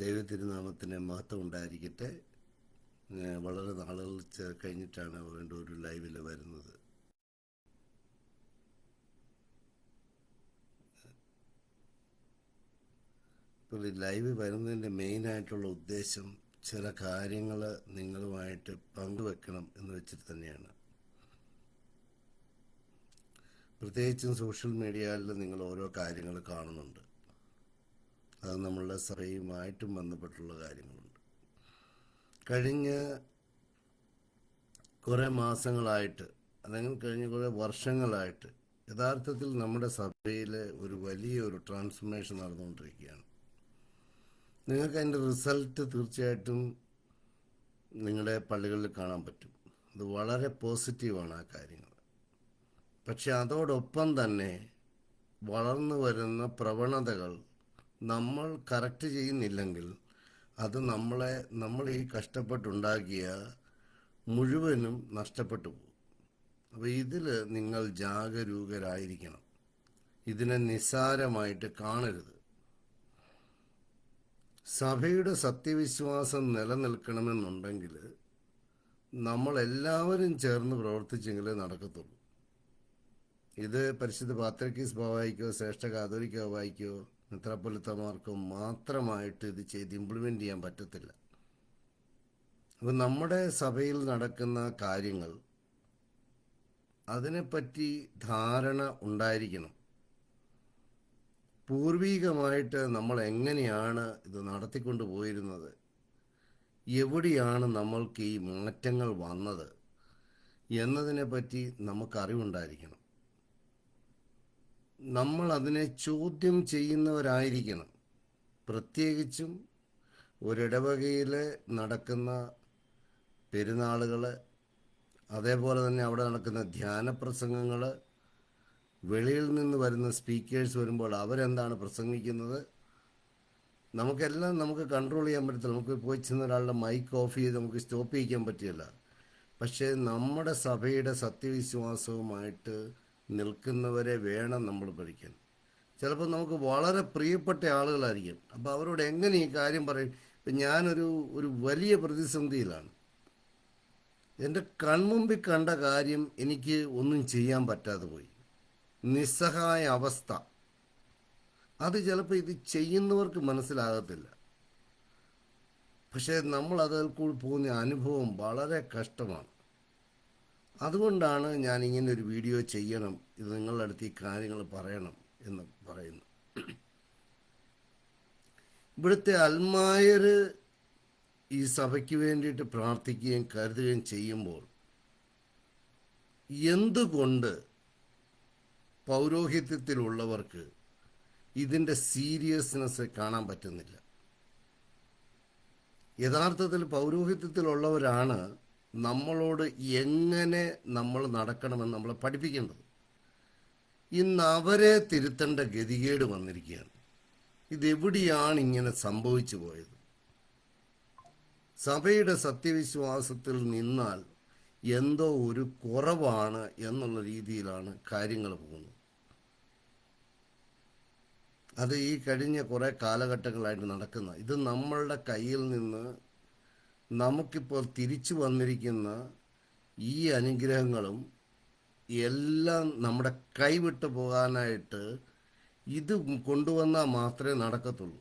ദൈവ തിരുനാമത്തിന് മഹത്വം ഉണ്ടായിരിക്കട്ടെ വളരെ നാളുകൾ കഴിഞ്ഞിട്ടാണ് വീണ്ടും ഒരു ലൈവിൽ വരുന്നത്. ഇപ്പോൾ ഈ ലൈവ് വരുന്നതിന്റെ മെയിനായിട്ടുള്ള ഉദ്ദേശം ചില കാര്യങ്ങൾ നിങ്ങളുമായിട്ട് പങ്കുവെക്കണം എന്ന് വെച്ചിട്ട് തന്നെയാണ്. പ്രത്യേകിച്ചും സോഷ്യൽ മീഡിയയിൽ നിങ്ങൾ ഓരോ കാര്യങ്ങൾ കാണുന്നുണ്ട്. അത് നമ്മളുടെ സഭയുമായിട്ടും ബന്ധപ്പെട്ടുള്ള കാര്യങ്ങളുണ്ട്. കഴിഞ്ഞ കുറേ മാസങ്ങളായിട്ട് അല്ലെങ്കിൽ കഴിഞ്ഞ കുറേ വർഷങ്ങളായിട്ട് യഥാർത്ഥത്തിൽ നമ്മുടെ സഭയിൽ ഒരു വലിയ ഒരു ട്രാൻസ്ഫർമേഷൻ നടന്നുകൊണ്ടിരിക്കുകയാണ്. നിങ്ങൾക്ക് അതിന്റെ റിസൾട്ട് തീർച്ചയായിട്ടും നിങ്ങളുടെ പള്ളികളിൽ കാണാൻ പറ്റും. അത് വളരെ പോസിറ്റീവാണ് ആ കാര്യങ്ങൾ. പക്ഷെ അതോടൊപ്പം തന്നെ വളർന്നു വരുന്ന പ്രവണതകൾ നമ്മൾ കറക്റ്റ് ചെയ്യുന്നില്ലെങ്കിൽ അത് നമ്മളെ നമ്മൾ ഈ കഷ്ടപ്പെട്ടുണ്ടാക്കിയ മുഴുവനും നഷ്ടപ്പെട്ടു പോകും. അപ്പോൾ ഇതിൽ നിങ്ങൾ ജാഗരൂകരായിരിക്കണം. ഇതിനെ നിസ്സാരമായിട്ട് കാണരുത്. സഭയുടെ സത്യവിശ്വാസം നിലനിൽക്കണമെന്നുണ്ടെങ്കിൽ നമ്മളെല്ലാവരും ചേർന്ന് പ്രവർത്തിച്ചെങ്കിലേ നടക്കത്തുള്ളൂ. ഇത് പരിശുദ്ധ പാത്രക്കീസ് ഭാവായിക്കോ ശ്രേഷ്ഠ കാതോലിക്കോ ബാവായിക്കോ മിത്രപ്പൊലിത്തമാർക്കോ മാത്രമായിട്ട് ഇത് ചെയ്ത് ഇംപ്ലിമെന്റ് ചെയ്യാൻ പറ്റത്തില്ല. അപ്പം നമ്മുടെ സഭയിൽ നടക്കുന്ന കാര്യങ്ങൾ അതിനെപ്പറ്റി ധാരണ ഉണ്ടായിരിക്കണം. പൂർവീകമായിട്ട് നമ്മൾ എങ്ങനെയാണ് ഇത് നടത്തിക്കൊണ്ട് പോയിരുന്നത്? എവിടെയാണ് നമ്മൾക്ക് ഈ മാറ്റങ്ങൾ വന്നത്? എന്നതിനെപ്പറ്റി നമുക്കറിവുണ്ടായിരിക്കണം. നമ്മൾ അതിനെ ചോദ്യം ചെയ്യുന്നവരായിരിക്കണം. പ്രത്യേകിച്ചും ഒരിടവകയിൽ നടക്കുന്ന പെരുന്നാളുകൾ അതേപോലെ തന്നെ അവിടെ നടക്കുന്ന ധ്യാന പ്രസംഗങ്ങൾ വെളിയിൽ നിന്ന് വരുന്ന സ്പീക്കേഴ്സ് വരുമ്പോൾ അവരെന്താണ് പ്രസംഗിക്കുന്നത്? നമുക്കെല്ലാം നമുക്ക് കൺട്രോൾ ചെയ്യാൻ പറ്റത്തില്ല. നമുക്ക് പോയി ചെന്ന ഒരാളുടെ മൈക്ക് ഓഫ് ചെയ്ത് നമുക്ക് സ്റ്റോപ്പ് ചെയ്യിക്കാൻ പറ്റില്ല. പക്ഷേ നമ്മുടെ സഭയുടെ സത്യവിശ്വാസവുമായിട്ട് നിൽക്കുന്നവരെ വേണം നമ്മൾ പഠിക്കാൻ. ചിലപ്പോൾ നമുക്ക് വളരെ പ്രിയപ്പെട്ട ആളുകളായിരിക്കും. അപ്പോൾ അവരോട് എങ്ങനെ ഈ കാര്യം പറയും? ഇപ്പം ഞാനൊരു ഒരു വലിയ പ്രതിസന്ധിയിലാണ്. എന്റെ കൺമുമ്പിൽ കണ്ട കാര്യം എനിക്ക് ഒന്നും ചെയ്യാൻ പറ്റാതെ പോയി. നിസ്സഹായ അവസ്ഥ. അത് ചിലപ്പോൾ ഇത് ചെയ്യുന്നവർക്ക് മനസ്സിലാകത്തില്ല. പക്ഷേ നമ്മൾ അതിൽ കൂടി പോകുന്ന അനുഭവം വളരെ കഷ്ടമാണ്. അതുകൊണ്ടാണ് ഞാൻ ഇങ്ങനെ ഒരു വീഡിയോ ചെയ്യണം. ഇത് നിങ്ങളുടെ അടുത്ത് ഈ കാര്യങ്ങൾ പറയണം എന്ന് പറയുന്നു. ഇവിടുത്തെ അൽമായർ ഈ സഭയ്ക്ക് വേണ്ടിയിട്ട് പ്രാർത്ഥിക്കുകയും കരുതുകയും ചെയ്യുമ്പോൾ എന്തുകൊണ്ട് പൗരോഹിത്യത്തിലുള്ളവർക്ക് ഇതിന്റെ സീരിയസ്നെസ് കാണാൻ പറ്റുന്നില്ല? യഥാർത്ഥത്തിൽ പൗരോഹിത്യത്തിലുള്ളവരാണ് നമ്മളോട് എങ്ങനെ നമ്മൾ നടക്കണമെന്ന് നമ്മളെ പഠിപ്പിക്കേണ്ടത്. ഇന്ന് അവരെ തിരുത്തേണ്ട ഗതികേട് വന്നിരിക്കുകയാണ്. ഇതെവിടെയാണ് ഇങ്ങനെ സംഭവിച്ചു പോയത്? സഭയുടെ സത്യവിശ്വാസത്തിൽ നിന്നാൽ എന്തോ ഒരു കുറവാണ് എന്നുള്ള രീതിയിലാണ് കാര്യങ്ങൾ പോകുന്നത്. അത് ഈ കഴിഞ്ഞ കുറേ കാലഘട്ടങ്ങളായിട്ട് നടക്കുന്ന ഇത് നമ്മളുടെ കയ്യിൽ നിന്ന് നമുക്കിപ്പോൾ തിരിച്ചു വന്നിരിക്കുന്ന ഈ അനുഗ്രഹങ്ങളും എല്ലാം നമ്മുടെ കൈവിട്ട് പോകാനായിട്ട് ഇത് കൊണ്ടുവന്നാൽ മാത്രമേ നടക്കത്തുള്ളൂ.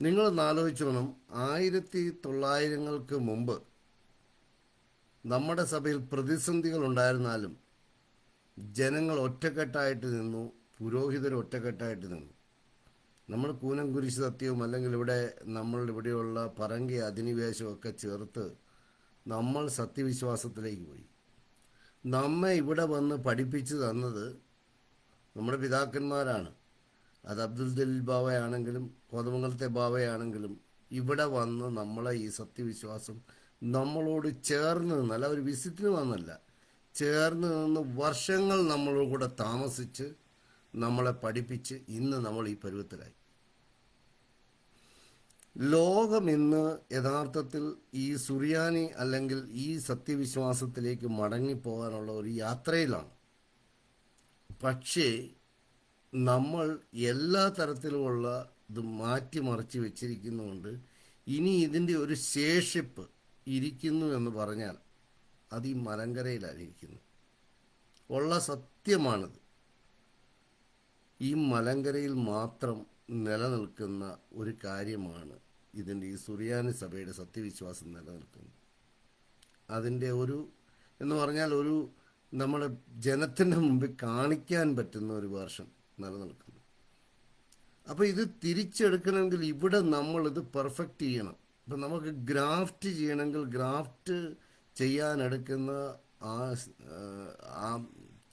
നിങ്ങൾ ആലോചിച്ച് വേണം. ആയിരത്തി തൊള്ളായിരങ്ങൾക്ക് മുമ്പ് നമ്മുടെ സഭയിൽ പ്രതിസന്ധികൾ ഉണ്ടായിരുന്നാലും ജനങ്ങൾ ഒറ്റക്കെട്ടായിട്ട് നിന്നു പുരോഹിതർ ഒറ്റക്കെട്ടായിട്ട് നിന്നു. നമ്മൾ കൂനം കുരിശ് സത്യവും അല്ലെങ്കിൽ ഇവിടെ നമ്മൾ ഇവിടെയുള്ള പറങ്കി അധിനിവേശവും ഒക്കെ ചേർത്ത് നമ്മൾ സത്യവിശ്വാസത്തിലേക്ക് പോയി. നമ്മെ ഇവിടെ വന്ന് പഠിപ്പിച്ചു തന്നത് നമ്മുടെ പിതാക്കന്മാരാണ്. അത് അബ്ദുൽ ജലീൽ ബാബയാണെങ്കിലും കോതമംഗലത്തെ ബാബയാണെങ്കിലും ഇവിടെ വന്ന് നമ്മളെ ഈ സത്യവിശ്വാസം നമ്മളോട് ചേർന്ന് നിന്നല്ല ഒരു വിസിറ്റിന് വന്നല്ല. ചേർന്ന് നിന്ന് വർഷങ്ങൾ നമ്മളോട് കൂടെ താമസിച്ച് നമ്മളെ പഠിപ്പിച്ച് ഇന്ന് നമ്മൾ ഈ പരുവത്തിലായി. ലോകം ഇന്ന് യഥാർത്ഥത്തിൽ ഈ സുറിയാനി അല്ലെങ്കിൽ ഈ സത്യവിശ്വാസത്തിലേക്ക് മടങ്ങിപ്പോകാനുള്ള ഒരു യാത്രയിലാണ്. പക്ഷേ നമ്മൾ എല്ലാ തരത്തിലുമുള്ള ഇത് മാറ്റിമറിച്ച് വെച്ചിരിക്കുന്നതുകൊണ്ട് ഇനി ഇതിന്റെ ഒരു ശേഷിപ്പ് ഇരിക്കുന്നു എന്ന് പറഞ്ഞാൽ അത് ഈ മലങ്കരയിലാണ് ഇരിക്കുന്നത് ഉള്ള സത്യമാണിത്. ഈ മലങ്കരയിൽ മാത്രം നിലനിൽക്കുന്ന ഒരു കാര്യമാണ് ഇതിന്റെ ഈ സുറിയാനി സഭയുടെ സത്യവിശ്വാസം നിലനിൽക്കുന്നത്. അതിന്റെ ഒരു എന്ന് പറഞ്ഞാൽ ഒരു നമ്മൾ ജനത്തിന്റെ മുമ്പിൽ കാണിക്കാൻ പറ്റുന്ന ഒരു വേർഷൻ നിലനിൽക്കുന്നു. അപ്പോൾ ഇത് തിരിച്ചെടുക്കണമെങ്കിൽ ഇവിടെ നമ്മളിത് പെർഫെക്റ്റ് ചെയ്യണം. ഇപ്പം നമുക്ക് ഗ്രാഫ്റ്റ് ചെയ്യണമെങ്കിൽ ഗ്രാഫ്റ്റ് ചെയ്യാനെടുക്കുന്ന ആ ആ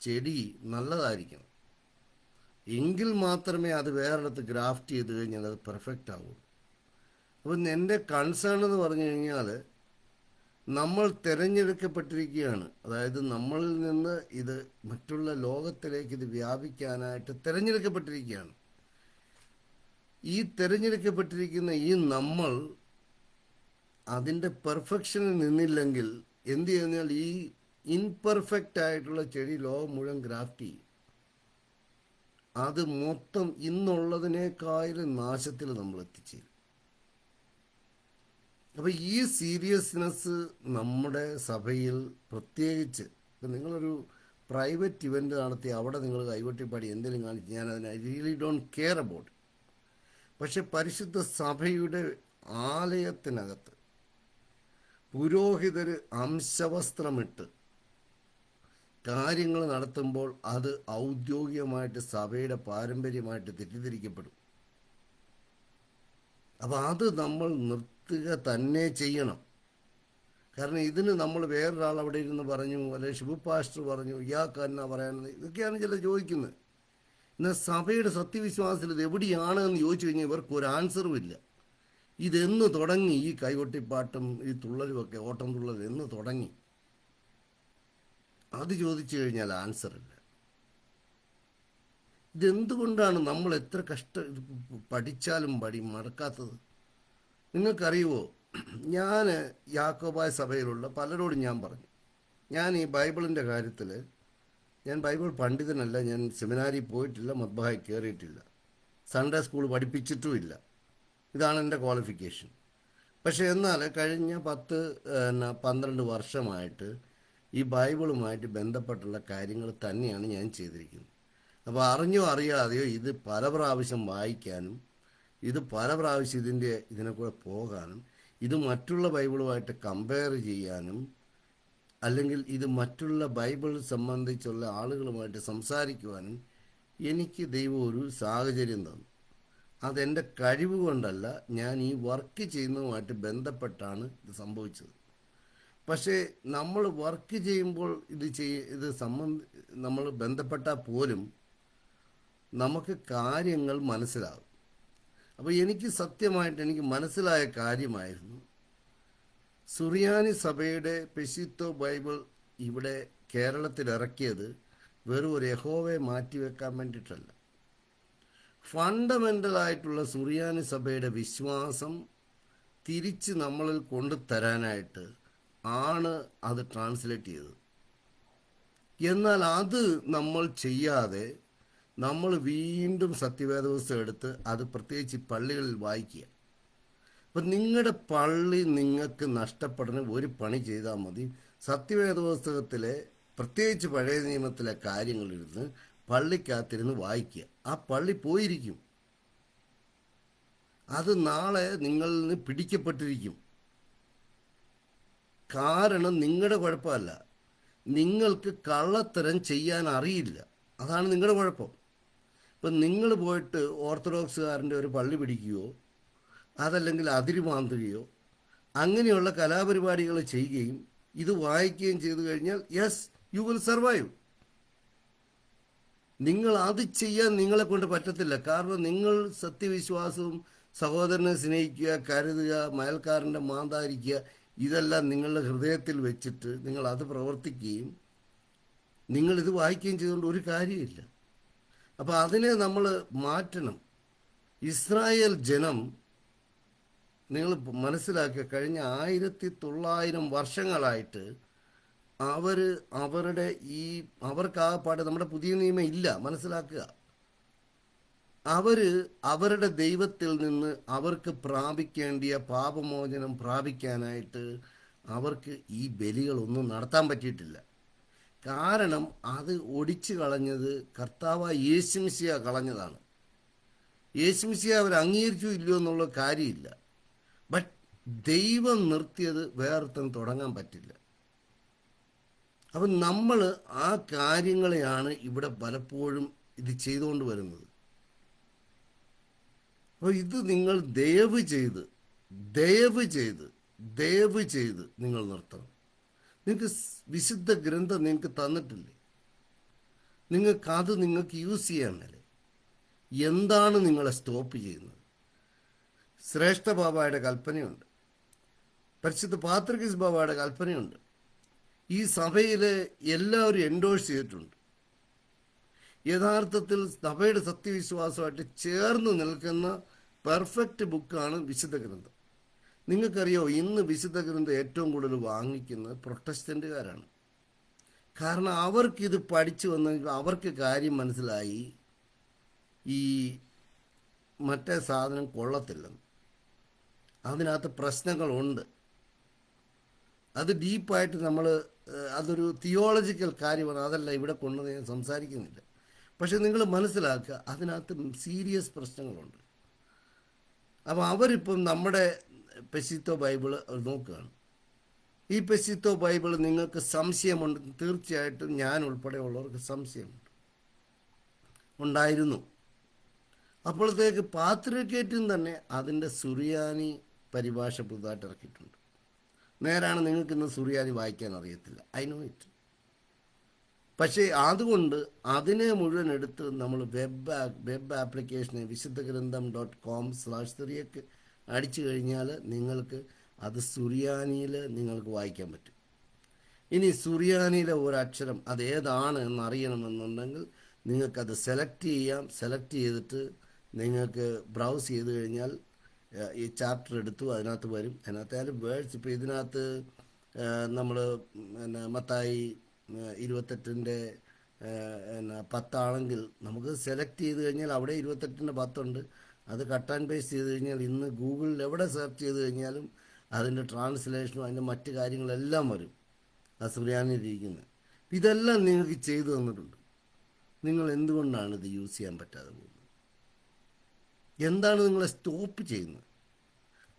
ചെടി നല്ലതായിരിക്കണം. എങ്കിൽ മാത്രമേ അത് വേറെടുത്ത് ഗ്രാഫ്റ്റ് ചെയ്ത് കഴിഞ്ഞാൽ അത് പെർഫെക്റ്റ് ആവുള്ളൂ. അപ്പം എന്റെ കൺസേൺ എന്ന് പറഞ്ഞു കഴിഞ്ഞാൽ നമ്മൾ തിരഞ്ഞെടുക്കപ്പെട്ടിരിക്കുകയാണ്. അതായത് നമ്മളിൽ നിന്ന് ഇത് മറ്റുള്ള ലോകത്തിലേക്ക് ഇത് വ്യാപിക്കാനായിട്ട് തിരഞ്ഞെടുക്കപ്പെട്ടിരിക്കുകയാണ്. ഈ തിരഞ്ഞെടുക്കപ്പെട്ടിരിക്കുന്ന ഈ നമ്മൾ അതിന്റെ പെർഫെക്ഷനിൽ നിന്നില്ലെങ്കിൽ എന്ത് ചെയ്യുന്നാൽ ഈ ഇൻപെർഫെക്റ്റ് ആയിട്ടുള്ള ചെടി ലോകം മുഴുവൻ ഗ്രാഫ്റ്റ് ചെയ്യും. അത് മൊത്തം ഇന്നുള്ളതിനേക്കാളും നാശത്തിൽ നമ്മൾ എത്തിച്ചേരും. അപ്പോൾ ഈ സീരിയസ്നെസ് നമ്മുടെ സഭയിൽ പ്രത്യേകിച്ച് ഇപ്പം നിങ്ങളൊരു പ്രൈവറ്റ് ഇവന്റ് നടത്തി അവിടെ നിങ്ങൾ കൈവട്ടിപ്പാടി എന്തെങ്കിലും കാണിച്ച് ഞാൻ അതിനെ റിയലി ഡോണ്ട് കെയർ അബൌട്ട്. പക്ഷെ പരിശുദ്ധ സഭയുടെ ആലയത്തിനകത്ത് പുരോഹിതർ അംശവസ്ത്രമിട്ട് കാര്യങ്ങൾ നടത്തുമ്പോൾ അത് ഔദ്യോഗികമായിട്ട് സഭയുടെ പാരമ്പര്യമായിട്ട് തെറ്റിദ്ധരിക്കപ്പെടും. അപ്പോൾ അത് നമ്മൾ നിർത്തുക തന്നെ ചെയ്യണം. കാരണം ഇതിന് നമ്മൾ വേറൊരാൾ അവിടെ ഇരുന്ന് പറഞ്ഞു അല്ലെങ്കിൽ ശിവ പാസ്റ്റർ പറഞ്ഞു ഇയാൾക്ക് എന്നാ പറയാനെന്ന് ഇതൊക്കെയാണ് ചില ചോദിക്കുന്നത്. എന്നാൽ സഭയുടെ സത്യവിശ്വാസത്തിൽ ഇത് എവിടെയാണ് എന്ന് ചോദിച്ചു കഴിഞ്ഞാൽ ഇവർക്ക് ഒരു ആൻസറും ഇല്ല. ഇതെന്ന് തുടങ്ങി ഈ കൈകൊട്ടിപ്പാട്ടും ഈ തുള്ളലുമൊക്കെ ഓട്ടം തുള്ളൽ എന്ന് തുടങ്ങി. അത് ചോദിച്ചു കഴിഞ്ഞാൽ ആൻസർ ഇല്ല. ഇതെന്തുകൊണ്ടാണ് നമ്മൾ എത്ര കഷ്ട പഠിച്ചാലും പടി മറക്കാത്തത്? നിങ്ങൾക്കറിയുമോ ഞാൻ യാക്കോബായ സഭയിലുള്ള പലരോടും ഞാൻ പറഞ്ഞു. ഞാൻ ഈ ബൈബിളിന്റെ കാര്യത്തിൽ ഞാൻ ബൈബിൾ പണ്ഡിതനല്ല ഞാൻ സെമിനാരി പോയിട്ടില്ല മദ്ബായി കയറിയിട്ടില്ല. സൺഡേ സ്കൂൾ പഠിപ്പിച്ചിട്ടുമില്ല. ഇതാണ് എന്റെ ക്വാളിഫിക്കേഷൻ പക്ഷേ എന്നാൽ കഴിഞ്ഞ പത്ത് പന്ത്രണ്ട് വർഷമായിട്ട് ഈ ബൈബിളുമായിട്ട് ബന്ധപ്പെട്ടുള്ള കാര്യങ്ങൾ തന്നെയാണ് ഞാൻ ചെയ്തിരിക്കുന്നത്. അപ്പോൾ അറിഞ്ഞോ അറിയാതെയോ ഇത് പല പ്രാവശ്യം വായിക്കാനും ഇത് പല പ്രാവശ്യം ഇതിന്റെ ഇതിനെക്കൂടെ പോകാനും ഇത് മറ്റുള്ള ബൈബിളുമായിട്ട് കമ്പയർ ചെയ്യാനും അല്ലെങ്കിൽ ഇത് മറ്റുള്ള ബൈബിൾ സംബന്ധിച്ചുള്ള ആളുകളുമായിട്ട് സംസാരിക്കുവാനും എനിക്ക് ദൈവം ഒരു സാഹചര്യം തന്നു. അതെന്റെ കഴിവ് കൊണ്ടല്ല ഞാൻ ഈ വർക്ക് ചെയ്യുന്നതുമായിട്ട് ബന്ധപ്പെട്ടാണ് ഇത് സംഭവിച്ചത്. പക്ഷേ നമ്മൾ വർക്ക് ചെയ്യുമ്പോൾ ഇത് ചെയ്യ ഇത് സംബന്ധ നമ്മൾ ബന്ധപ്പെട്ടാൽ പോലും നമുക്ക് കാര്യങ്ങൾ മനസ്സിലാകും. അപ്പോൾ എനിക്ക് സത്യമായിട്ട് എനിക്ക് മനസ്സിലായ കാര്യമായിരുന്നു. സുറിയാനി സഭയുടെ പെശിത്തോ ബൈബിൾ ഇവിടെ കേരളത്തിൽ ഇറക്കിയത് വെറും ഒരു യഹോവയെ മാറ്റിവെക്കാൻ വേണ്ടിയിട്ടല്ല. ഫണ്ടമെന്റലായിട്ടുള്ള സുറിയാനി സഭയുടെ വിശ്വാസം തിരിച്ച് നമ്മളിൽ കൊണ്ടുതരാനായിട്ട് ആണ് അത് ട്രാൻസ്ലേറ്റ് ചെയ്തത്. എന്നാൽ അത് നമ്മൾ ചെയ്യാതെ നമ്മൾ വീണ്ടും സത്യവേദപുസ്തകം എടുത്ത് അത് പ്രത്യേകിച്ച് പള്ളികളിൽ വായിക്കുക. അപ്പം നിങ്ങളുടെ പള്ളി നിങ്ങൾക്ക് നഷ്ടപ്പെടുന്ന ഒരു പണി ചെയ്താൽ മതി. സത്യവേദ സത്യവേദപുസ്തകത്തിലെ പ്രത്യേകിച്ച് പഴയ നിയമത്തിലെ കാര്യങ്ങളിരുന്ന് പള്ളിക്കകത്തിരുന്ന് വായിക്കുക. ആ പള്ളി പോയിരിക്കും. അത് നാളെ നിങ്ങളിൽ നിന്ന് പിടിക്കപ്പെട്ടിരിക്കും. കാരണം നിങ്ങളുടെ കുഴപ്പമല്ല. നിങ്ങൾക്ക് കള്ളത്തരം ചെയ്യാൻ അറിയില്ല. അതാണ് നിങ്ങളുടെ കുഴപ്പം. ഇപ്പം നിങ്ങൾ പോയിട്ട് ഓർത്തഡോക്സുകാരന്റെ ഒരു പള്ളി പിടിക്കുകയോ അതല്ലെങ്കിൽ അതിരുമാന്തുകയോ അങ്ങനെയുള്ള കലാപരിപാടികൾ ചെയ്യുകയും ഇത് വായിക്കുകയും ചെയ്തു കഴിഞ്ഞാൽ യെസ് യു വിൽ സർവൈവ്. നിങ്ങൾ അത് ചെയ്യാൻ നിങ്ങളെ കൊണ്ട് പറ്റത്തില്ല. കാരണം നിങ്ങൾ സത്യവിശ്വാസവും സഹോദരനെ സ്നേഹിക്കുക കരുതുക മയൽക്കാരന്റെ മാന്താരിക്കുക ഇതെല്ലാം നിങ്ങളുടെ ഹൃദയത്തിൽ വെച്ചിട്ട് നിങ്ങൾ അത് പ്രവർത്തിക്കുകയും നിങ്ങളിത് വായിക്കുകയും ചെയ്തുകൊണ്ട് ഒരു കാര്യമില്ല. അപ്പോൾ അതിനെ നമ്മൾ മാറ്റണം. ഇസ്രായേൽ ജനം നിങ്ങൾ മനസ്സിലാക്കുക കഴിഞ്ഞ ആയിരത്തി തൊള്ളായിരം വർഷങ്ങളായിട്ട് അവർ അവരുടെ ഈ അവർക്ക് ആ പാട് നമ്മുടെ പുതിയ നിയമം ഇല്ല മനസ്സിലാക്കുക. അവർ അവരുടെ ദൈവത്തിൽ നിന്ന് അവർക്ക് പ്രാപിക്കേണ്ടിയ പാപമോചനം പ്രാപിക്കാനായിട്ട് അവർക്ക് ഈ ബലികളൊന്നും നടത്താൻ പറ്റിയിട്ടില്ല. കാരണം അത് ഒടിച്ചു കളഞ്ഞത് കർത്താവ് യേശുമിസിയ കളഞ്ഞതാണ്. യേശുമിസിയ അവർ അംഗീകരിച്ചു ഇല്ലയോ എന്നുള്ള കാര്യമില്ല. ബട്ട് ദൈവം നിർത്തിയത് വേറൊരുത്തം തുടങ്ങാൻ പറ്റില്ല. അപ്പം നമ്മൾ ആ കാര്യങ്ങളെയാണ് ഇവിടെ പലപ്പോഴും ഇത് ചെയ്തുകൊണ്ട് വരുന്നത്. ഇത് നിങ്ങൾ ദയവ് ചെയ്ത് ദയവ് ചെയ്ത് ദയവ് ചെയ്ത് നിങ്ങൾ നിർത്തണം. നിങ്ങൾക്ക് വിശുദ്ധ ഗ്രന്ഥം നിങ്ങൾക്ക് തന്നിട്ടില്ലേ? നിങ്ങൾക്ക് അത് നിങ്ങൾക്ക് യൂസ് ചെയ്യാൻ മേലെ. എന്താണ് നിങ്ങളെ സ്റ്റോപ്പ് ചെയ്യുന്നത്? ശ്രേഷ്ഠ ബാബായുടെ കൽപ്പനയുണ്ട്. പരിശുദ്ധ പാത്രികസ് ബാബായുടെ കൽപ്പനയുണ്ട്. ഈ സഭയിൽ എല്ലാവരും എൻഡോഴ്സ് ചെയ്തിട്ടുണ്ട്. യഥാർത്ഥത്തിൽ സഭയുടെ സത്യവിശ്വാസമായിട്ട് ചേർന്ന് നിൽക്കുന്ന പെർഫെക്റ്റ് ബുക്കാണ് വിശുദ്ധ ഗ്രന്ഥം. നിങ്ങൾക്കറിയോ ഇന്ന് വിശുദ്ധ ഗ്രന്ഥം ഏറ്റവും കൂടുതൽ വാങ്ങിക്കുന്നത് പ്രൊട്ടസ്റ്റന്റുകാരാണ് കാരണം അവർക്കിത് പഠിച്ചു വന്നെങ്കിൽ അവർക്ക് കാര്യം മനസ്സിലായി ഈ മറ്റേ സാധനം കൊള്ളത്തില്ലെന്ന്. അതിനകത്ത് പ്രശ്നങ്ങളുണ്ട്. അത് ഡീപ്പായിട്ട് നമ്മൾ അതൊരു തിയോളജിക്കൽ കാര്യമാണ്. അതല്ല ഇവിടെ കൊണ്ടുവന്ന് ഞാൻ സംസാരിക്കുന്നില്ല. പക്ഷെ നിങ്ങൾ മനസ്സിലാക്കുക അതിനകത്ത് സീരിയസ് പ്രശ്നങ്ങളുണ്ട്. അപ്പോൾ അവരിപ്പം നമ്മുടെ പെസിത്തോ ബൈബിൾ നോക്കുകയാണ്. ഈ പെസിത്തോ ബൈബിൾ നിങ്ങൾക്ക് സംശയമുണ്ട് തീർച്ചയായിട്ടും ഞാൻ ഉൾപ്പെടെയുള്ളവർക്ക് സംശയമുണ്ട്. ഉണ്ടായിരുന്നു. അപ്പോഴത്തേക്ക് പാത്രിക്കേറ്റും തന്നെ അതിന്റെ സുറിയാനി പരിഭാഷ പുതുതായിട്ട് ഇറക്കിയിട്ടുണ്ട്. നേരാണ് നിങ്ങൾക്ക് ഇന്ന് സുറിയാനി വായിക്കാൻ അറിയത്തില്ല. ഐ നോ ഇറ്റ് പക്ഷേ അതുകൊണ്ട് അതിനെ മുഴുവൻ എടുത്ത് നമ്മൾ വെബ് വെബ് ആപ്ലിക്കേഷനെ വിശുദ്ധ ഗ്രന്ഥം ഡോട്ട് കോം സ്ലാഷ് തെറിയൊക്കെ അടിച്ചു കഴിഞ്ഞാൽ നിങ്ങൾക്ക് അത് സുറിയാനിയിൽ നിങ്ങൾക്ക് വായിക്കാൻ പറ്റും. ഇനി സുറിയാനിയിലെ ഒരക്ഷരം അത് ഏതാണ് എന്ന് അറിയണമെന്നുണ്ടെങ്കിൽ നിങ്ങൾക്കത് സെലക്ട് ചെയ്യാം. സെലക്ട് ചെയ്തിട്ട് നിങ്ങൾക്ക് ബ്രൗസ് ചെയ്ത് കഴിഞ്ഞാൽ ഈ ചാപ്റ്റർ എടുത്തു അതിനകത്ത് വരും. അതിനകത്ത് ആയാലും വേർഡ്സ് ഇപ്പോൾ ഇതിനകത്ത് നമ്മൾ പിന്നെ മത്തായി ഇരുപത്തെട്ടിന്റെ എന്നാ പത്താണെങ്കിൽ നമുക്ക് സെലക്ട് ചെയ്ത് കഴിഞ്ഞാൽ അവിടെ ഇരുപത്തെട്ടിന്റെ പത്തുണ്ട്. അത് കട്ട് ആൻഡ് പേസ്റ്റ് ചെയ്ത് കഴിഞ്ഞാൽ ഇന്ന് ഗൂഗിളിൽ എവിടെ സെർച്ച് ചെയ്ത് കഴിഞ്ഞാലും അതിന്റെ ട്രാൻസ്ലേഷനും അതിന്റെ മറ്റ് കാര്യങ്ങളെല്ലാം വരും. ആ സുറിയാനിലിരിക്കുന്നത് ഇതെല്ലാം നിങ്ങൾക്ക് ചെയ്തു തന്നിട്ടുണ്ട്. നിങ്ങൾ എന്തുകൊണ്ടാണ് ഇത് യൂസ് ചെയ്യാൻ പറ്റാതെ പോകുന്നത്? എന്താണ് നിങ്ങളെ സ്റ്റോപ്പ് ചെയ്യുന്നത്?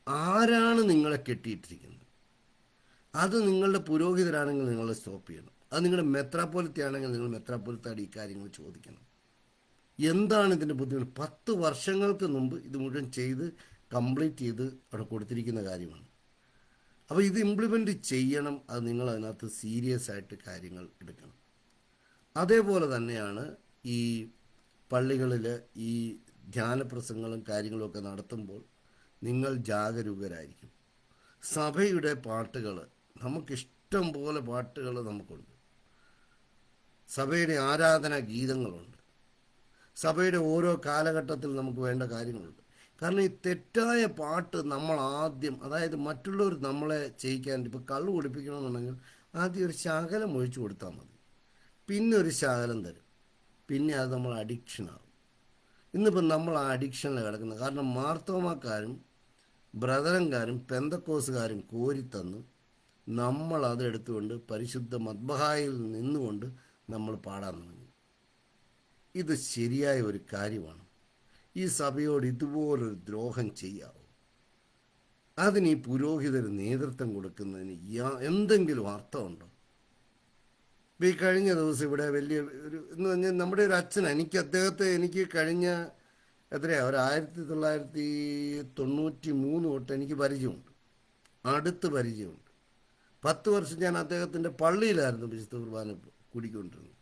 ആരാണ് നിങ്ങളെ കെട്ടിയിട്ടിരിക്കുന്നത്? അത് നിങ്ങളുടെ പുരോഹിതരാണെങ്കിൽ നിങ്ങളെ സ്റ്റോപ്പ് ചെയ്യണം. അത് നിങ്ങളുടെ മെത്രാപ്പോലിത്തി ആണെങ്കിൽ നിങ്ങൾ മെത്രാപ്പോലിത്താട് ഈ കാര്യങ്ങൾ ചോദിക്കണം. എന്താണ് ഇതിന്റെ ബുദ്ധിമുട്ട്? പത്ത് വർഷങ്ങൾക്ക് മുമ്പ് ഇത് മുഴുവൻ ചെയ്ത് കംപ്ലീറ്റ് ചെയ്ത് അവിടെ കൊടുത്തിരിക്കുന്ന കാര്യമാണ്. അപ്പോൾ ഇത് ഇംപ്ലിമെന്റ് ചെയ്യണം അത് നിങ്ങൾ അതിനകത്ത് സീരിയസ് ആയിട്ട് കാര്യങ്ങൾ എടുക്കണം. അതേപോലെ തന്നെയാണ് ഈ പള്ളികളിൽ ഈ ധ്യാനപ്രസംഗങ്ങളും കാര്യങ്ങളൊക്കെ നടത്തുമ്പോൾ നിങ്ങൾ ജാഗരൂകരായിരിക്കും. സഭയുടെ പാട്ടുകൾ നമുക്കിഷ്ടം പോലെ പാട്ടുകൾ നമുക്കുണ്ട് സഭയുടെ ആരാധന ഗീതങ്ങളുണ്ട്. സഭയുടെ ഓരോ കാലഘട്ടത്തിൽ നമുക്ക് വേണ്ട കാര്യങ്ങളുണ്ട്. കാരണം ഈ തെറ്റായ പാട്ട് നമ്മൾ ആദ്യം അതായത് മറ്റുള്ളവർ നമ്മളെ ചെയ്യിക്കാൻ ഇപ്പോൾ കള്ളു കുടിപ്പിക്കണമെന്നുണ്ടെങ്കിൽ ആദ്യം ഒരു ശകലം ഒഴിച്ചു കൊടുത്താൽ മതി. പിന്നെ ഒരു ശകലം തരും. പിന്നെ അത് നമ്മൾ അഡിക്ഷനാകും ഇന്നിപ്പം നമ്മൾ ആ അഡിക്ഷനിൽ കിടക്കുന്നത്. കാരണം മാർത്തോമാക്കാരും ബ്രദറൻകാരും പെന്തക്കോസുകാരും കോരിത്തന്ന് നമ്മൾ അതെടുത്തുകൊണ്ട് പരിശുദ്ധ മദ്ബഹായിൽ നിന്നുകൊണ്ട് നമ്മൾ പാടാൻ തുടങ്ങി. ഇത് ശരിയായ ഒരു കാര്യമാണ്. ഈ സഭയോട് ഇതുപോലൊരു ദ്രോഹം ചെയ്യാവോ. അതിന് ഈ പുരോഹിതർ നേതൃത്വം കൊടുക്കുന്നതിന് എന്തെങ്കിലും അർത്ഥമുണ്ടോ? ഈ കഴിഞ്ഞ ദിവസം ഇവിടെ വലിയ ഒരു എന്ന് പറഞ്ഞാൽ നമ്മുടെ ഒരു അച്ഛൻ എനിക്ക് അദ്ദേഹത്തെ എനിക്ക് കഴിഞ്ഞ എത്രയാ ഒരു ആയിരത്തി തൊള്ളായിരത്തി തൊണ്ണൂറ്റി മൂന്ന് തൊട്ട് എനിക്ക് പരിചയമുണ്ട്. അടുത്ത് പരിചയമുണ്ട്. പത്ത് വർഷം ഞാൻ അദ്ദേഹത്തിന്റെ പള്ളിയിലായിരുന്നു വിശുദ്ധ കുർബാന കൂടിക്കൊണ്ടിരുന്നത്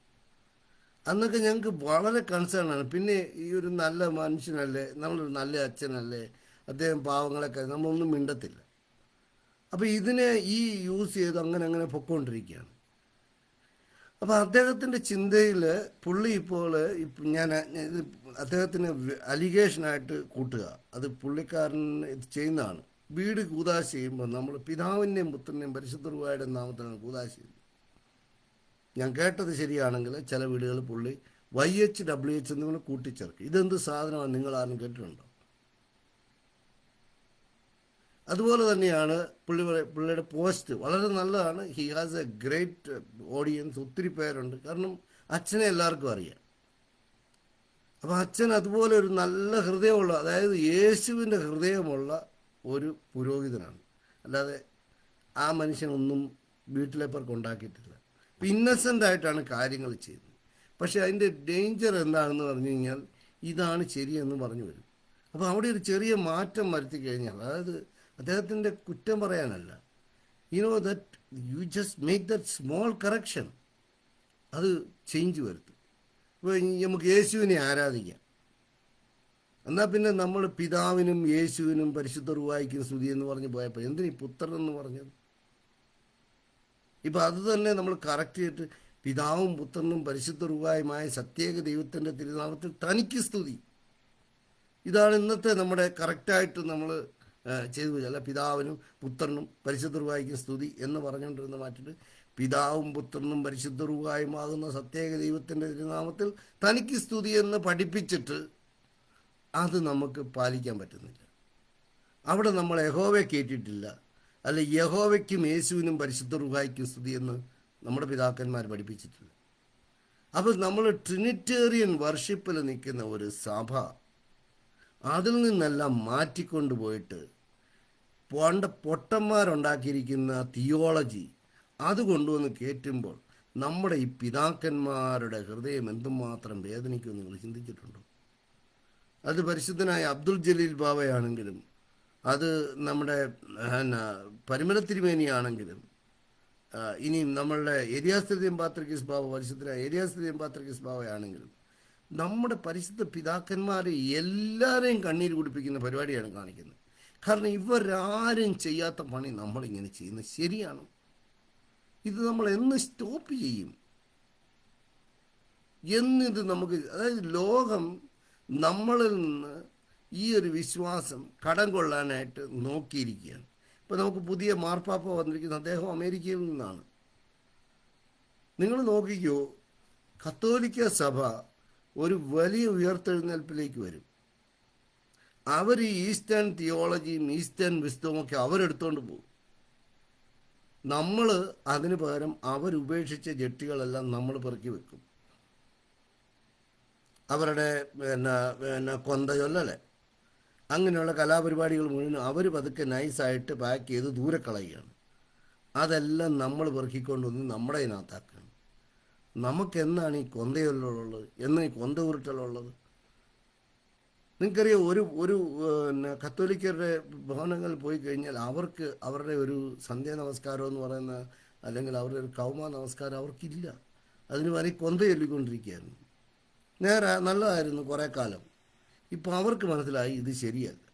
അന്നൊക്കെ ഞങ്ങൾക്ക് വളരെ കൺസേൺ ആണ്. പിന്നെ ഈ ഒരു നല്ല മനുഷ്യനല്ലേ നമ്മളൊരു നല്ല അച്ഛനല്ലേ അദ്ദേഹം പാവങ്ങളൊക്കെ നമ്മളൊന്നും മിണ്ടത്തില്ല. അപ്പോൾ ഇതിനെ ഈ യൂസ് ചെയ്ത് അങ്ങനെ അങ്ങനെ പൊക്കോണ്ടിരിക്കുകയാണ്. അപ്പോൾ അദ്ദേഹത്തിന്റെ ചിന്തയിൽ പുള്ളി ഇപ്പോൾ ഇപ്പം ഞാൻ ഇത് അദ്ദേഹത്തിന് അലിഗേഷനായിട്ട് കൂട്ടുക. അത് പുള്ളിക്കാരൻ ഇത് ചെയ്യുന്നതാണ്. വീട് കൂതാശ ചെയ്യുമ്പോൾ നമ്മൾ പിതാവിന്റെയും പുത്രന്റെയും പരിശുദ്ധ രൂപയുടെ നാമത്തിലാണ് കൂതാശ ചെയ്യുന്നത്. ഞാൻ കേട്ടത് ശരിയാണെങ്കിൽ ചില വീടുകൾ പുള്ളി വൈ എച്ച് ഡബ്ല്യു എച്ച് എന്നിങ്ങനെ കൂട്ടിച്ചേർക്കും. ഇതെന്ത് സാധനമാണ്? നിങ്ങൾ ആരും കേട്ടിട്ടുണ്ടോ? അതുപോലെ തന്നെയാണ് പുള്ളി പുള്ളിയുടെ പോസ്റ്റ് വളരെ നല്ലതാണ്. He has a great audience ഒത്തിരി പേരുണ്ട്. കാരണം അച്ഛനെ എല്ലാവർക്കും അറിയാം. അപ്പം അച്ഛൻ അതുപോലെ ഒരു നല്ല ഹൃദയമുള്ള അതായത് യേശുവിന്റെ ഹൃദയമുള്ള ഒരു പുരോഹിതനാണ്. അല്ലാതെ ആ മനുഷ്യനൊന്നും വീട്ടിലെ പേർക്ക് ഉണ്ടാക്കിയിട്ടില്ല. ഇന്നസെന്റ് ആയിട്ടാണ് കാര്യങ്ങൾ ചെയ്യുന്നത്. പക്ഷേ അതിന്റെ ഡേഞ്ചർ എന്താണെന്ന് പറഞ്ഞു കഴിഞ്ഞാൽ ഇതാണ് ശരിയെന്ന് പറഞ്ഞു വരും. അപ്പോൾ അവിടെ ഒരു ചെറിയ മാറ്റം വരുത്തി കഴിഞ്ഞാൽ അതായത് അദ്ദേഹത്തിന്റെ കുറ്റം പറയാനല്ല. You know that you just make that small correction അത് ചേഞ്ച് വരുത്തും. ഇപ്പോൾ നമുക്ക് യേശുവിനെ ആരാധിക്കാം. എന്നാൽ പിന്നെ നമ്മൾ പിതാവിനും യേശുവിനും പരിശുദ്ധ റുവായിക്കും സ്തുതി എന്ന് പറഞ്ഞ് പോയപ്പോൾ എന്തിനീ പുത്രൻ എന്ന് പറഞ്ഞത്? ഇപ്പം അത് തന്നെ നമ്മൾ കറക്റ്റ് ചെയ്തിട്ട് പിതാവും പുത്രനും പരിശുദ്ധ റുവായുമായ സത്യേക ദൈവത്തിന്റെ തിരുനാമത്തിൽ തനിക്ക് സ്തുതി. ഇതാണ് ഇന്നത്തെ നമ്മുടെ കറക്റ്റായിട്ട് നമ്മൾ ചെയ്തു അല്ല പിതാവിനും പുത്രനും പരിശുദ്ധ റുവായിക്കും സ്തുതി എന്ന് പറഞ്ഞുകൊണ്ടിരുന്ന മാറ്റിട്ട് പിതാവും പുത്രനും പരിശുദ്ധ റുവായുമാകുന്ന സത്യേക ദൈവത്തിന്റെ തിരുനാമത്തിൽ തനിക്ക് സ്തുതി എന്ന് പഠിപ്പിച്ചിട്ട് അത് നമുക്ക് പാലിക്കാൻ പറ്റുന്നില്ല. അവിടെ നമ്മൾ യഹോവയെ കേട്ടിട്ടില്ല. അല്ല യഹോവയ്ക്കും യേശുവിനും പരിശുദ്ധ റുഹായ്ക്കും സ്തുതി എന്ന് നമ്മുടെ പിതാക്കന്മാർ പഠിപ്പിച്ചിട്ടുണ്ട്. അപ്പോൾ നമ്മൾ ട്രിനിറ്റേറിയൻ വർഷിപ്പിൽ നിൽക്കുന്ന ഒരു സഭ അതിൽ നിന്നെല്ലാം മാറ്റിക്കൊണ്ട് പോയിട്ട് പോണ്ട പൊട്ടന്മാരുണ്ടാക്കിയിരിക്കുന്ന തിയോളജി അത് കൊണ്ടുവന്ന് കയറ്റുമ്പോൾ നമ്മുടെ ഈ പിതാക്കന്മാരുടെ ഹൃദയം എന്തുമാത്രം വേദനിക്കുമെന്ന് നിങ്ങൾ ചിന്തിച്ചിട്ടുണ്ടോ? അത് പരിശുദ്ധനായ അബ്ദുൽ ജലീൽ ബാബയാണെങ്കിലും അത് നമ്മുടെ എന്നാ പരിമല തിരുമേനിയാണെങ്കിലും ഇനിയും നമ്മളുടെ എരിയാസ്ത്രീയം പാത്രക്കിസ് ബാബ പരിശുദ്ധ എരിയാസ്ത്രീയം പാത്രക്കിസ് ബാബയാണെങ്കിലും നമ്മുടെ പരിശുദ്ധ പിതാക്കന്മാരെ എല്ലാവരെയും കണ്ണീര് കുടിപ്പിക്കുന്ന പരിപാടിയാണ് കാണിക്കുന്നത്. കാരണം ഇവരാരും ചെയ്യാത്ത പണി നമ്മളിങ്ങനെ ചെയ്യുന്നത് ശരിയാണ്? ഇത് നമ്മൾ എന്ന് സ്റ്റോപ്പ് ചെയ്യും? എന്നിത് നമുക്ക് അതായത് ലോകം നമ്മളിൽ നിന്ന് ഈ ഒരു വിശ്വാസം കടം കൊള്ളാനായിട്ട് നോക്കിയിരിക്കുകയാണ്. ഇപ്പം നമുക്ക് പുതിയ മാർപ്പാപ്പ വന്നിരിക്കുന്നത് അദ്ദേഹം അമേരിക്കയിൽ നിന്നാണ്. നിങ്ങൾ നോക്കിക്കോ കത്തോലിക്ക സഭ ഒരു വലിയ ഉയർത്തെഴുന്നേൽപ്പിലേക്ക് വരും. അവർ ഈ ഈസ്റ്റേൺ തിയോളജിയും ഈസ്റ്റേൺ വിസ്തവും ഒക്കെ അവരെടുത്തോണ്ട് പോകും. നമ്മൾ അതിന് പകരം അവരുപേക്ഷിച്ച ജെട്ടികളെല്ലാം നമ്മൾ പെറുക്കി വെക്കും. അവരുടെ പിന്നെ പിന്നെ കൊന്ത ചൊല്ലല്ലേ അങ്ങനെയുള്ള കലാപരിപാടികൾ മുഴുവൻ അവർ പതുക്കെ നൈസായിട്ട് പാക്ക് ചെയ്ത് ദൂരെ കളയുകയാണ്. അതെല്ലാം നമ്മൾ പെറുക്കിക്കൊണ്ടുവന്ന് നമ്മുടെ ഇതിനകത്താക്കുകയാണ് നമുക്കെന്നാണ് ഈ കൊന്തയൊല്ലുള്ളത് എന്ന് ഈ കൊന്ത ഉരുട്ടലുള്ളത്? നിങ്ങൾക്കറിയാം ഒരു ഒരു പിന്നെ കത്തോലിക്കരുടെ ഭവനങ്ങളിൽ പോയി കഴിഞ്ഞാൽ അവർക്ക് അവരുടെ ഒരു സന്ധ്യാ നമസ്കാരം എന്ന് പറയുന്ന അല്ലെങ്കിൽ അവരുടെ ഒരു കൗമ നമസ്കാരം അവർക്കില്ല. അതിന് വരെ കൊന്ത ചൊല്ലിക്കൊണ്ടിരിക്കുകയായിരുന്നു നേരെ നല്ലതായിരുന്നു കുറേ കാലം. ഇപ്പം അവർക്ക് മനസ്സിലായി ഇത് ശരിയല്ല.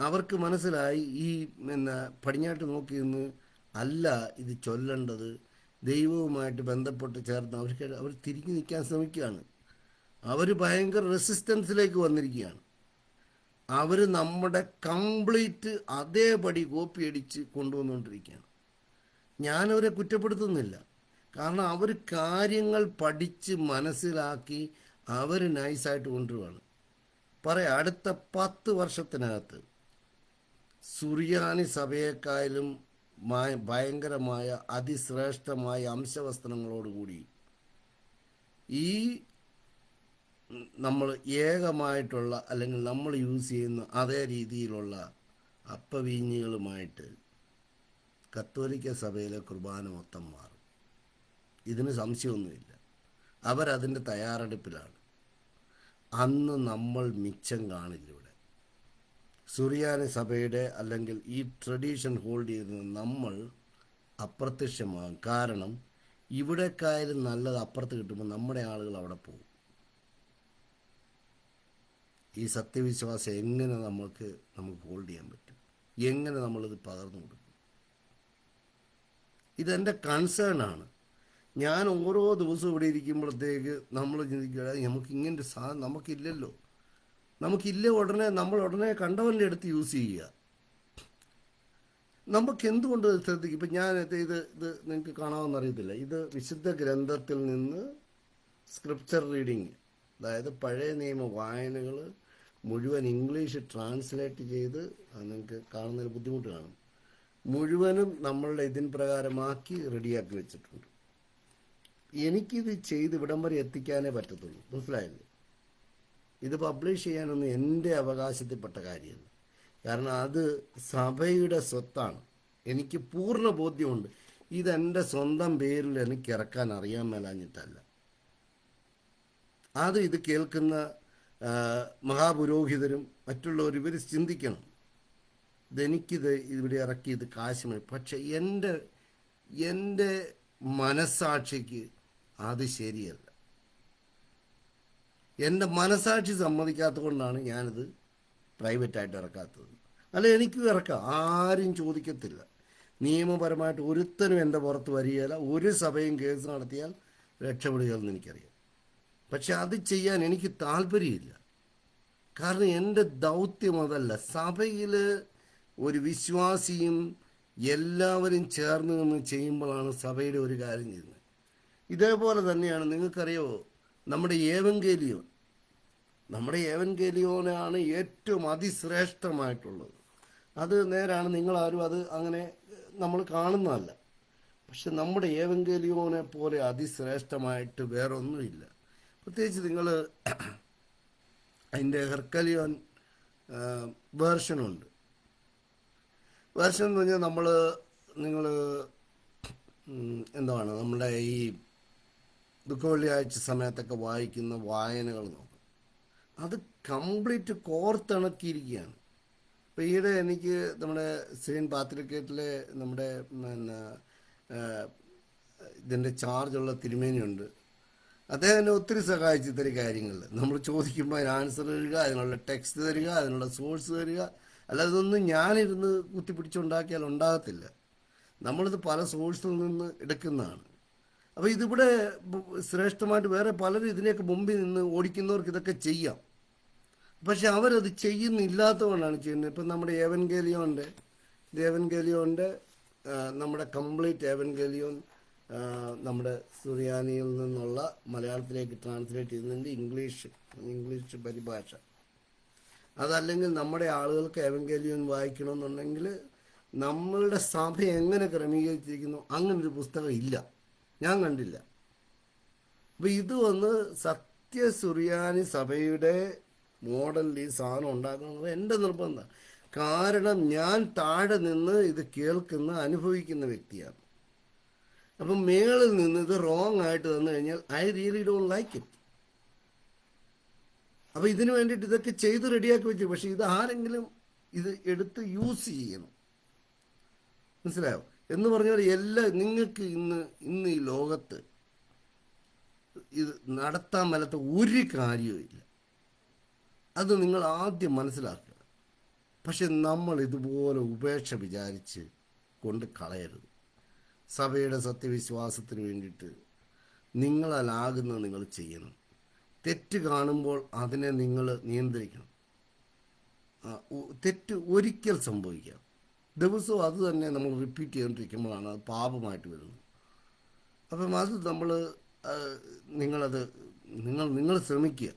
അവർക്ക് മനസ്സിലായി ഈ പിന്നെ പടിഞ്ഞാട്ട് നോക്കി നിന്ന് അല്ല ഇത് ചൊല്ലേണ്ടത്. ദൈവവുമായിട്ട് ബന്ധപ്പെട്ട് ചേർന്ന് അവർക്ക് അവർ തിരിഞ്ഞു നിൽക്കാൻ ശ്രമിക്കുകയാണ്. അവർ ഭയങ്കര റെസിസ്റ്റൻസിലേക്ക് വന്നിരിക്കുകയാണ്. അവർ നമ്മുടെ കംപ്ലീറ്റ് അതേപടി കോപ്പി അടിച്ച് കൊണ്ടുവന്നുകൊണ്ടിരിക്കുകയാണ്. ഞാനവരെ കുറ്റപ്പെടുത്തുന്നില്ല. കാരണം അവർ കാര്യങ്ങൾ പഠിച്ച് മനസ്സിലാക്കി അവർ നൈസായിട്ട് കൊണ്ടുവരുവാണ് പറയാം അടുത്ത പത്ത് വർഷത്തിനകത്ത് സുറിയാനി സഭയെക്കായാലും ഭയങ്കരമായ അതിശ്രേഷ്ഠമായ അംശവസ്ത്രങ്ങളോടുകൂടി ഈ നമ്മൾ ഏകമായിട്ടുള്ള അല്ലെങ്കിൽ നമ്മൾ യൂസ് ചെയ്യുന്ന അതേ രീതിയിലുള്ള അപ്പവീഞ്ഞുകളുമായിട്ട് കത്തോലിക്ക സഭയിലെ കുർബാന മൊത്തം മാറും. ഇതിന് സംശയമൊന്നുമില്ല. അവരതിന്റെ തയ്യാറെടുപ്പിലാണ്. അന്ന് നമ്മൾ മിച്ചം കാണില്ല ഇവിടെ. സുറിയാനി സഭയുടെ അല്ലെങ്കിൽ ഈ ട്രഡീഷൻ ഹോൾഡ് ചെയ്യുന്ന നമ്മൾ അപ്രത്യക്ഷമാകും. കാരണം ഇവിടെക്കായാലും നല്ലത് അപ്പുറത്ത് കിട്ടുമ്പോൾ നമ്മുടെ ആളുകൾ അവിടെ പോകും. ഈ സത്യവിശ്വാസം എങ്ങനെ നമ്മൾക്ക് നമുക്ക് ഹോൾഡ് ചെയ്യാൻ പറ്റും? എങ്ങനെ നമ്മളിത് പകർന്നു കൊടുക്കും? ഇതെന്റെ കൺസേൺ ആണ്. ഞാൻ ഓരോ ദിവസവും ഇവിടെ ഇരിക്കുമ്പോഴത്തേക്ക് നമ്മൾ ചിന്തിക്കുക നമുക്ക് ഇങ്ങനെ സാധനം നമുക്കില്ലല്ലോ. നമുക്കില്ല ഉടനെ നമ്മൾ ഉടനെ കണ്ടവന്റെ അടുത്ത് യൂസ് ചെയ്യുക. നമുക്ക് എന്തുകൊണ്ട് ശ്രദ്ധിക്കും? ഇപ്പം ഞാൻ ഇത് ഇത് ഇത് നിങ്ങൾക്ക് കാണാമെന്ന് അറിയത്തില്ല. ഇത് വിശുദ്ധ ഗ്രന്ഥത്തിൽ നിന്ന് സ്ക്രിപ്ചർ റീഡിങ് അതായത് പഴയ നിയമ വായനകൾ മുഴുവൻ ഇംഗ്ലീഷ് ട്രാൻസ്ലേറ്റ് ചെയ്ത് നിങ്ങൾക്ക് കാണുന്നതിന് ബുദ്ധിമുട്ട് കാണും. മുഴുവനും നമ്മളുടെ ഇതിൻ പ്രകാരമാക്കി റെഡിയാക്കി വെച്ചിട്ടുണ്ട്. എനിക്കിത് ചെയ്ത് ഇവിടം വരെ എത്തിക്കാനേ പറ്റത്തുള്ളൂ. മനസ്സിലായില്ലേ? ഇത് പബ്ലിഷ് ചെയ്യാനൊന്നും എന്റെ അവകാശത്തിൽപ്പെട്ട കാര്യമല്ല. കാരണം അത് സഭയുടെ സ്വത്താണ്. എനിക്ക് പൂർണ ബോധ്യമുണ്ട്. ഇതെന്റെ സ്വന്തം പേരിൽ എനിക്ക് ഇറക്കാൻ അറിയാൻ മേലാഞ്ഞിട്ടല്ല. അത് ഇത് കേൾക്കുന്ന മഹാപുരോഹിതരും മറ്റുള്ളവർ ഇവർ ചിന്തിക്കണം. ഇതെനിക്കിത് ഇവിടെ ഇറക്കി ഇത് കാശ് മതി പക്ഷെ എന്റെ എന്റെ മനസ്സാക്ഷിക്ക് അത് ശരിയല്ല. എന്റെ മനസാക്ഷി സമ്മതിക്കാത്തത് കൊണ്ടാണ് ഞാനിത് പ്രൈവറ്റായിട്ട് ഇറക്കാത്തത്. അല്ല എനിക്ക് ഇറക്കാം. ആരും ചോദിക്കത്തില്ല. നിയമപരമായിട്ട് ഒരുത്തനും എന്റെ പുറത്ത് വരികയില്ല. ഒരു സഭയും കേസ് നടത്തിയാൽ രക്ഷപ്പെടുകയെന്ന് എനിക്കറിയാം. പക്ഷെ അത് ചെയ്യാൻ എനിക്ക് താല്പര്യമില്ല. കാരണം എന്റെ ദൗത്യം അതല്ല. സഭയിൽ ഒരു വിശ്വാസിയും എല്ലാവരും ചേർന്ന് നിന്ന് ചെയ്യുമ്പോഴാണ് സഭയുടെ ഒരു കാര്യം ചെയ്യുന്നത്. ഇതേപോലെ തന്നെയാണ്. നിങ്ങൾക്കറിയോ? നമ്മുടെ ഏവങ്കേലിയോൻ നമ്മുടെ ഏവൻഗേലിയോനാണ് ഏറ്റവും അതിശ്രേഷ്ഠമായിട്ടുള്ളത്. അത് നേരാണ് നിങ്ങളാരും അത് അങ്ങനെ നമ്മൾ കാണുന്നതല്ല. പക്ഷെ നമ്മുടെ ഏവൻഗേലിയോനെ പോലെ അതിശ്രേഷ്ഠമായിട്ട് വേറൊന്നുമില്ല. പ്രത്യേകിച്ച് നിങ്ങൾ അതിന്റെ ഹെർക്കലിയോൻ വേർഷനുണ്ട്. വേർഷൻ എന്ന് പറഞ്ഞാൽ നമ്മൾ നിങ്ങൾ എന്താണ്? നമ്മുടെ ഈ ദുഃഖവെള്ളിയാഴ്ച സമയത്തൊക്കെ വായിക്കുന്ന വായനകൾ നോക്കും. അത് കംപ്ലീറ്റ് കോർത്തിണക്കിയിരിക്കുകയാണ്. ഇപ്പം ഈയിടെ എനിക്ക് നമ്മുടെ സെയിൻ പാത്രിക്കേറ്റിലെ നമ്മുടെ പിന്നെ ഇതിന്റെ ചാർജുള്ള തിരുമേനിയുണ്ട്. അദ്ദേഹം എന്നെ ഒത്തിരി സഹായിച്ചു ഇത്തരം കാര്യങ്ങളിൽ. നമ്മൾ ചോദിക്കുമ്പോൾ അതിന് ആൻസർ തരിക അതിനുള്ള ടെക്സ്റ്റ് തരിക അതിനുള്ള സോഴ്സ് തരിക. അല്ലാതെ ഇതൊന്നും ഞാനിരുന്ന് കുത്തിപ്പിടിച്ചുണ്ടാക്കിയാൽ ഉണ്ടാകത്തില്ല. നമ്മളിത് പല സോഴ്സിൽ നിന്ന് എടുക്കുന്നതാണ്. അപ്പോൾ ഇതിവിടെ ശ്രേഷ്ഠമായിട്ട് വേറെ പലരും ഇതിനെയൊക്കെ മുമ്പിൽ നിന്ന് ഓടിക്കുന്നവർക്ക് ഇതൊക്കെ ചെയ്യാം. പക്ഷെ അവരത് ചെയ്യുന്നില്ലാത്തതുകൊണ്ടാണ് ചെയ്യുന്നത്. ഇപ്പം നമ്മുടെ ഏവൻഗേലിയോന്റെ ദേവൻഗേലിയോന്റെ നമ്മുടെ കംപ്ലീറ്റ് ഏവൻഗേലിയോൻ ആ, നമ്മുടെ സുറിയാനിയിൽ നിന്നുള്ള മലയാളത്തിലേക്ക് ട്രാൻസ്ലേറ്റ് ചെയ്യുന്നതിന്റെ ഇംഗ്ലീഷ് ഇംഗ്ലീഷ് പരിഭാഷ. അതല്ലെങ്കിൽ നമ്മുടെ ആളുകൾക്ക് ഏവൻഗേലിയോൻ വായിക്കണമെന്നുണ്ടെങ്കിൽ നമ്മളുടെ സഭ എങ്ങനെ ക്രമീകരിച്ചിരിക്കുന്നു? അങ്ങനൊരു പുസ്തകം ഇല്ല. ഞാൻ കണ്ടില്ല. അപ്പോൾ ഇത് വന്ന് സത്യ സുറിയാനി സഭയുടെ മോഡലിൽ ഈ സാധനം ഉണ്ടാക്കുന്നത് എന്റെ നിർബന്ധം. കാരണം ഞാൻ താഴെ നിന്ന് ഇത് കേൾക്കുന്ന അനുഭവിക്കുന്ന വ്യക്തിയാണ്. അപ്പം മേളിൽ നിന്ന് ഇത് റോങ് ആയിട്ട് തന്നു കഴിഞ്ഞാൽ I really don't like it അപ്പോൾ ഇതിനു വേണ്ടിയിട്ട് ഇതൊക്കെ ചെയ്ത് റെഡിയാക്കി വെച്ചു. പക്ഷെ ഇത് ആരെങ്കിലും ഇത് എടുത്ത് യൂസ് ചെയ്യണം. മനസ്സിലായോ? എന്ന് പറഞ്ഞാൽ എല്ലാ നിങ്ങൾക്ക് ഇന്ന് ഇന്ന് ഈ ലോകത്ത് ഇത് നടത്താൻ മേലത്തെ ഒരു കാര്യവുമില്ല അത് നിങ്ങൾ ആദ്യം മനസ്സിലാക്കുക. പക്ഷെ നമ്മൾ ഇതുപോലെ ഉപേക്ഷ വിചാരിച്ച് കൊണ്ട് കളയരുത്. സഭയുടെ സത്യവിശ്വാസത്തിന് വേണ്ടിയിട്ട് നിങ്ങളാലാകുന്നത് നിങ്ങൾ ചെയ്യണം. തെറ്റ് കാണുമ്പോൾ അതിനെ നിങ്ങൾ നിയന്ത്രിക്കണം. തെറ്റ് ഒരിക്കൽ സംഭവിക്കാം. ദിവസവും അത് തന്നെ നമ്മൾ റിപ്പീറ്റ് ചെയ്തുകൊണ്ടിരിക്കുമ്പോഴാണ് അത് പാപമായിട്ട് വരുന്നത്. അപ്പം അത് നമ്മൾ നിങ്ങളത് നിങ്ങൾ നിങ്ങൾ ശ്രമിക്കുക.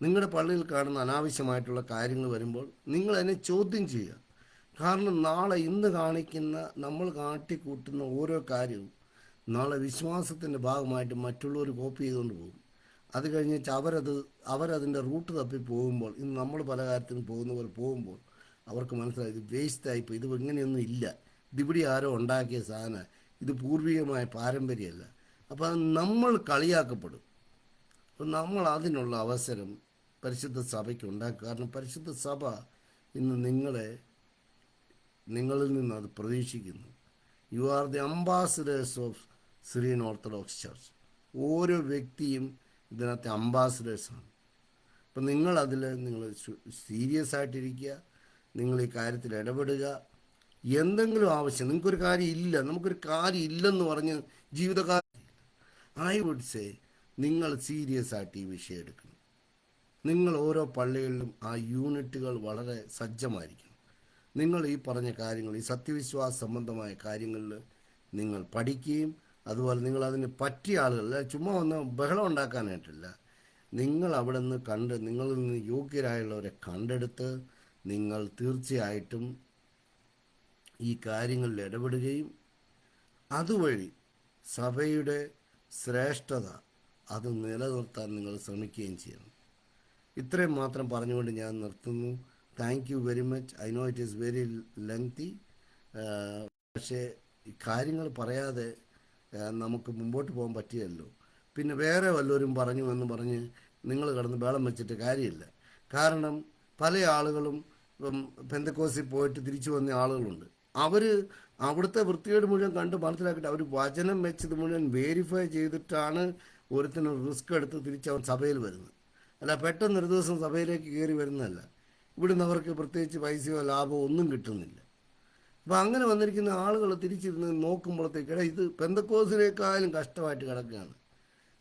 നിങ്ങളുടെ പള്ളിയിൽ കാണുന്ന അനാവശ്യമായിട്ടുള്ള കാര്യങ്ങൾ വരുമ്പോൾ നിങ്ങൾ അതിനെ ചോദ്യം ചെയ്യുക. കാരണം നാളെ ഇന്ന് കാണിക്കുന്ന നമ്മൾ കാട്ടിക്കൂട്ടുന്ന ഓരോ കാര്യവും നാളെ വിശ്വാസത്തിന്റെ ഭാഗമായിട്ട് മറ്റുള്ളവർ കോപ്പി ചെയ്തുകൊണ്ട് പോകും. അത് കഴിഞ്ഞിട്ട് അവരത് അവരതിന്റെ റൂട്ട് തപ്പി പോകുമ്പോൾ ഇന്ന് നമ്മൾ പല കാര്യത്തിനും പോകുന്നവർ പോകുമ്പോൾ അവർക്ക് മനസ്സിലായി ഇത് വേസ്റ്റായിപ്പോൾ ഇത് ഇങ്ങനെയൊന്നും ഇല്ല. ഇതിവിടെ ആരോ ഉണ്ടാക്കിയ സാധനം ഇത് പൂർവികമായ പാരമ്പര്യമല്ല. അപ്പോൾ അത് നമ്മൾ കളിയാക്കപ്പെടും. അപ്പോൾ നമ്മൾ അതിനുള്ള അവസരം പരിശുദ്ധ സഭയ്ക്ക് ഉണ്ടാക്കുക. കാരണം പരിശുദ്ധ സഭ ഇന്ന് നിങ്ങളെ നിങ്ങളിൽ നിന്ന് അത് പ്രതീക്ഷിക്കുന്നു. You are the ambassadors of Syrian Orthodox church ഓരോ വ്യക്തിയും ഇതിനകത്തെ അംബാസിഡേഴ്സാണ് അപ്പം നിങ്ങളതിൽ നിങ്ങൾ സീരിയസ് ആയിട്ടിരിക്കുക. നിങ്ങൾ ഈ കാര്യത്തിൽ ഇടപെടുക. എന്തെങ്കിലും ആവശ്യം നിങ്ങൾക്കൊരു കാര്യം ഇല്ല നമുക്കൊരു കാര്യം ഇല്ലെന്ന് പറഞ്ഞ് ജീവിതകാലം ഐ വുഡ് സേ നിങ്ങൾ സീരിയസ് ആയിട്ട് ഈ വിഷയം എടുക്കണം. നിങ്ങൾ ഓരോ പള്ളികളിലും ആ യൂണിറ്റുകൾ വളരെ സജ്ജമായിരിക്കണം. നിങ്ങൾ ഈ പറഞ്ഞ കാര്യങ്ങൾ ഈ സത്യവിശ്വാസ സംബന്ധമായ കാര്യങ്ങളിൽ നിങ്ങൾ പഠിക്കുകയും അതുപോലെ നിങ്ങൾ അതിന് പറ്റിയ ആളുകൾ ചുമ്മാ ഒന്ന് ബഹളം ഉണ്ടാക്കാനായിട്ടില്ല. നിങ്ങൾ അവിടെ നിന്ന് കണ്ട് നിങ്ങളിൽ നിന്ന് യോഗ്യരായുള്ളവരെ കണ്ടെടുത്ത് നിങ്ങൾ തീർച്ചയായിട്ടും ഈ കാര്യങ്ങളിൽ ഇടപെടുകയും അതുവഴി സഭയുടെ ശ്രേഷ്ഠത അത് നിലനിർത്താൻ നിങ്ങൾ ശ്രമിക്കുകയും ചെയ്യണം. ഇത്രയും മാത്രം പറഞ്ഞുകൊണ്ട് ഞാൻ നിർത്തുന്നു. Thank you very much I know it is very lengthy പക്ഷേ കാര്യങ്ങൾ പറയാതെ നമുക്ക് മുമ്പോട്ട് പോകാൻ പറ്റിയല്ലോ. പിന്നെ വേറെ വല്ലവരും പറഞ്ഞു എന്ന് പറഞ്ഞ് നിങ്ങൾ കിടന്ന് ബേളം വെച്ചിട്ട് കാര്യമില്ല. കാരണം പല ആളുകളും ഇപ്പം പെന്തക്കോസിൽ പോയിട്ട് തിരിച്ചു വന്ന ആളുകളുണ്ട്. അവർ അവിടുത്തെ വൃത്തികേട് മുഴുവൻ കണ്ട് മനസ്സിലാക്കിയിട്ട് അവർ വചനം വെച്ചത് മുഴുവൻ വേരിഫൈ ചെയ്തിട്ടാണ് ഒരുത്തിന് റിസ്ക് എടുത്ത് തിരിച്ച് അവൻ സഭയിൽ വരുന്നത്. അല്ല പെട്ടെന്ന് ഒരു ദിവസം സഭയിലേക്ക് കയറി വരുന്നതല്ല. ഇവിടുന്ന് അവർക്ക് പ്രത്യേകിച്ച് പൈസയോ ലാഭമോ ഒന്നും കിട്ടുന്നില്ല. അപ്പം അങ്ങനെ വന്നിരിക്കുന്ന ആളുകൾ തിരിച്ചിരുന്ന് നോക്കുമ്പോഴത്തേക്ക് എടാ ഇത് പെന്തക്കോസിനേക്കാളും കഷ്ടമായിട്ട് കിടക്കുകയാണ്.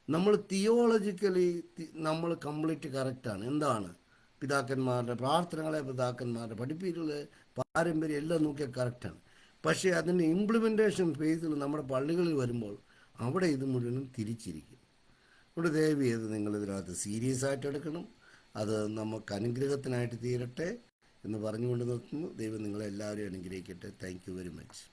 നമ്മൾ തിയോളജിക്കലി നമ്മൾ കംപ്ലീറ്റ് കറക്റ്റാണ് എന്താണ്? പിതാക്കന്മാരുടെ പ്രാർത്ഥനകളെ പിതാക്കന്മാരുടെ പഠിപ്പിക്കുന്നത് പാരമ്പര്യം എല്ലാം നോക്കിയാൽ കറക്റ്റാണ് പക്ഷേ അതിന്റെ ഇംപ്ലിമെന്റേഷൻ ഫേസിൽ നമ്മുടെ പള്ളികളിൽ വരുമ്പോൾ അവിടെ ഇത് മുഴുവനും തിരിച്ചിരിക്കും. ഇവിടെ ദേവി അത് നിങ്ങൾ ഇതിനകത്ത് സീരിയസ് ആയിട്ട് എടുക്കണം. അത് നമുക്ക് അനുഗ്രഹത്തിനായിട്ട് തീരട്ടെ എന്ന് പറഞ്ഞുകൊണ്ട് നിർത്തുന്നു. ദൈവം നിങ്ങളെല്ലാവരെയും അനുഗ്രഹിക്കട്ടെ. Thank very much